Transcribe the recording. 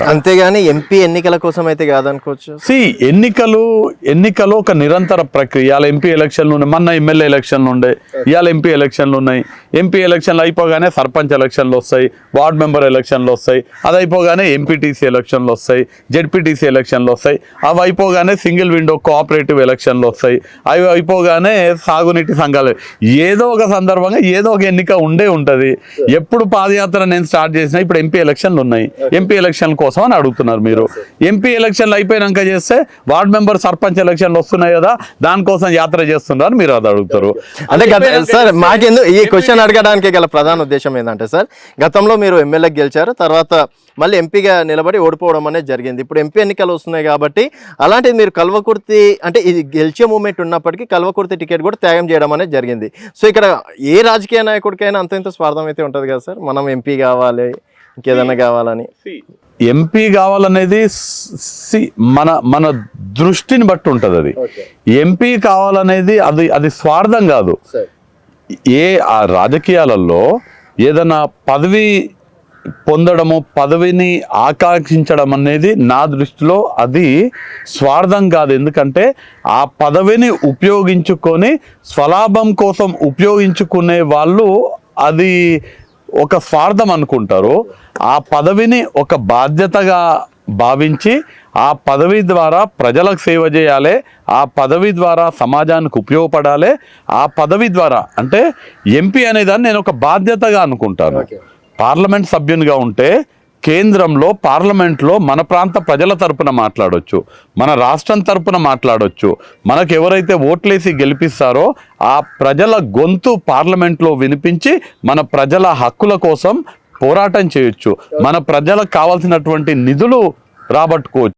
అంతేగాని ఎంపీ ఎన్నికల కోసం అయితే కాదనుకోవచ్చు. సి ఎన్నికలు ఎన్నికలు ఒక నిరంతర ప్రక్రియ. ఇవాళ ఎంపీ ఎలక్షన్లు ఉన్నాయి మొన్న ఎమ్మెల్యే ఎలక్షన్లు ఉండే ఇవాళ ఎంపీ ఎలక్షన్లు ఉన్నాయి. ఎంపీ ఎలక్షన్లు అయిపోగానే సర్పంచ్ ఎలక్షన్లు వస్తాయి వార్డ్ మెంబర్ ఎలక్షన్లు వస్తాయి అది అయిపోగానే ఎంపీటీసీ ఎలక్షన్లు వస్తాయి జెడ్పీటీసీ ఎలక్షన్లు వస్తాయి అవి అయిపోగానే సింగిల్ విండో కోఆపరేటివ్ ఎలక్షన్లు వస్తాయి అవి అయిపోగానే సాగునీటి సంఘాలు. ఏదో ఒక సందర్భంగా ఏదో ఒక ఎన్నిక ఉండే ఉంటుంది. ఎప్పుడు పాదయాత్ర నేను స్టార్ట్ చేసినా ఇప్పుడు ఎంపీ ఎలక్షన్లు ఉన్నాయి. ఎంపీ ఎలక్షన్ కోసం అని అడుగుతున్నారు మీరు. ఎంపీ ఎలక్షన్లు అయిపోయినాక చేస్తే వార్డ్ మెంబర్ సర్పంచ్ ఎలక్షన్లు వస్తున్నాయి కదా దానికోసం యాత్ర చేస్తున్నారు మీరు అది అడుగుతారు. అంటే గత సార్ మాకెందుకు ఈ క్వశ్చన్ అడగడానికి గల ప్రధాన ఉద్దేశం ఏంటంటే సార్ గతంలో మీరు ఎమ్మెల్యేకి గెలిచారు తర్వాత మళ్ళీ ఎంపీగా నిలబడి ఓడిపోవడం అనేది జరిగింది. ఇప్పుడు ఎంపీ ఎన్నికలు వస్తున్నాయి కాబట్టి అలాంటిది మీరు కల్వకుర్తి అంటే ఇది గెలిచే మూమెంట్ ఉన్నప్పటికీ కల్వకుర్తి టికెట్ కూడా త్యాగం చేయడం అనేది జరిగింది. సో ఇక్కడ ఏ రాజకీయ నాయకుడికైనా అంత ఇంత స్వార్థం అయితే ఉంటుంది కదా సార్? మనం ఎంపీ కావాలి ఇంకేదైనా కావాలని? ఎంపీ కావాలనేది స్- సి- మన మన దృష్టిని బట్టి ఉంటుంది అది. ఎంపీ కావాలనేది అది అది స్వార్థం కాదు. ఏ ఆ రాజకీయాలలో ఏదైనా పదవి పొందడము పదవిని ఆకాంక్షించడం అనేది నా దృష్టిలో అది స్వార్థం కాదు. ఎందుకంటే ఆ పదవిని ఉపయోగించుకొని స్వలాభం కోసం ఉపయోగించుకునే వాళ్ళు అది ఒక స్వార్థం అనుకుంటారు. ఆ పదవిని ఒక బాధ్యతగా భావించి ఆ పదవి ద్వారా ప్రజలకు సేవ చేయాలి ఆ పదవి ద్వారా సమాజానికి ఉపయోగపడాలి ఆ పదవి ద్వారా అంటే ఎంపీ అనేదాన్ని నేను ఒక బాధ్యతగా అనుకుంటాను. పార్లమెంట్ సభ్యునిగా ఉంటే కేంద్రంలో పార్లమెంట్లో మన ప్రాంత ప్రజల తరపున మాట్లాడవచ్చు మన రాష్ట్రం తరపున మాట్లాడొచ్చు. మనకు ఎవరైతే ఓట్లేసి గెలిపిస్తారో ఆ ప్రజల గొంతు పార్లమెంట్లో వినిపించి మన ప్రజల హక్కుల కోసం పోరాటం చేయొచ్చు. మన ప్రజలకు కావాల్సినటువంటి నిధులు రాబట్టుకోవచ్చు.